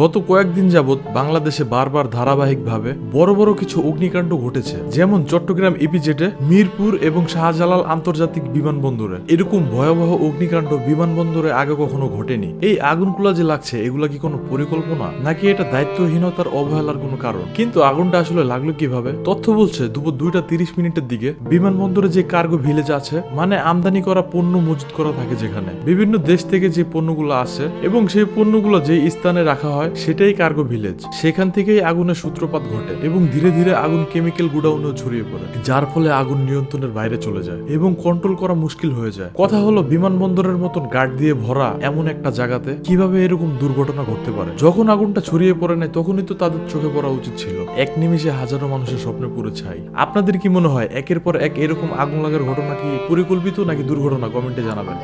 গত কয়েকদিন যাবৎ বাংলাদেশে বারবার ধারাবাহিকভাবে বড় বড় কিছু অগ্নিকাণ্ড ঘটেছে, যেমন চট্টগ্রাম ইপিজেটে মিরপুর এবং শাহজালাল আন্তর্জাতিক বিমানবন্দরে। এরকম ভয়াবহ অগ্নিকাণ্ড বিমানবন্দরে আগে কখনো ঘটেনি। এই আগুনগুলা যে লাগছে, এগুলা কি কোনো পরিকল্পনা? নাকি এটা দায়িত্বহীনতার অবহেলার কোনো কারণ? কিন্তু আগুনটা আসলে লাগল কীভাবে? তথ্য বলছে, দুপুর দুইটা তিরিশ মিনিটের দিকে বিমানবন্দরে যে কার্গো ভিলেজ আছে মানে আমদানি করা পণ্য মজুত করা থাকে যেখানে। বিভিন্ন দেশ থেকে যে পণ্যগুলো আসে এবং সেই পণ্যগুলো যে স্থানে রাখা হয় সেটাই কার্গো ভিলেজ। সেখান থেকেই আগুনের সূত্রপাত ঘটে এবং ধীরে ধীরে আগুন কেমিক্যাল গুডাউনেও ছড়িয়ে পড়ে, যার ফলে আগুন নিয়ন্ত্রণের বাইরে চলে যায় এবং কন্ট্রোল করা মুশকিল হয়ে যায়। কথা হলো, বিমানবন্দরের মতন গার্ড দিয়ে ভরা এমন একটা জায়গাতে কীভাবে এরকম দুর্ঘটনা ঘটতে পারে? যখন আগুনটা ছড়িয়ে পড়ে নাই, তখনই তো তাদের চোখে পড়া উচিত ছিল। এক নিমিষে হাজারো মানুষের স্বপ্নে পুরো ছাই। আপনাদের কি মনে হয়, একের পর এক এরকম আগুন লাগার ঘটনা কি পরিকল্পিত নাকি দুর্ঘটনা? কমেন্টে জানাবেন।